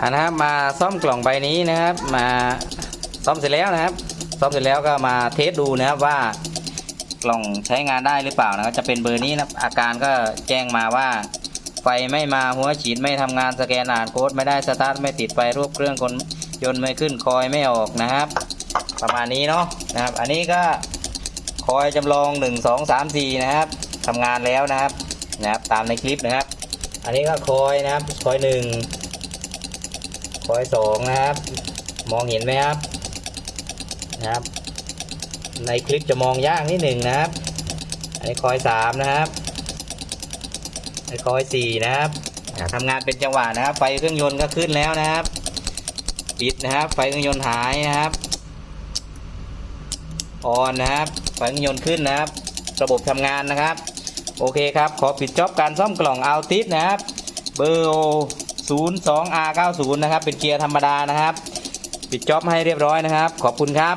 อ่านะครับมาซ่อมกล่องใบนี้นะครับ มาซ่อมเสร็จแล้วนะครับ ซ่อมเสร็จแล้วก็มาเทสดูนะครับว่ากล่องใช้งานได้หรือเปล่านะครัจะเป็นเบอร์นี้นะอาการก็แจ้งมาว่า ไฟไม่มาหัวฉีดไม่ทำงานสแกนอ่านโค้ดไม่ได้สตาร์ทไม่ติดไฟรูปเครื่องคนยนต์ไม่ขึ้นคอยไม่ออกนะครับ ประมาณนี้เนาะนะครับ อันนี้ก็คอยจำลอง 1 2 3 4 นะครับ ทำงานแล้วนะครับนะครับ ตามในคลิปนะครับ อันนี้ก็คอยนะครับคอย1 ซอยสองนะครับ มองเห็นไหมครับนะครับ ในคลิปจะมองยากนิดหนึ่งนะครับอันนี้คอยสามนะครับอ้คอยสี่นะครับทำงานเป็นจังหวะนะครับ ไฟเครื่องยนต์ก็ขึ้นแล้วนะครับ ปิดนะครับ ไฟเครื่องยนต์หายนะครับออนนะครับไฟเครื่องยนต์ขึ้นนะครับ ระบบทำงานนะครับ โอเคครับ ขอปิดจ็อบการซ่อมกล่องเอาติสนะครับ เบอร์ 02 R90 นะครับ เป็นเกียร์ธรรมดานะครับ ปิดจ็อบให้เรียบร้อยนะครับ ขอบคุณครับ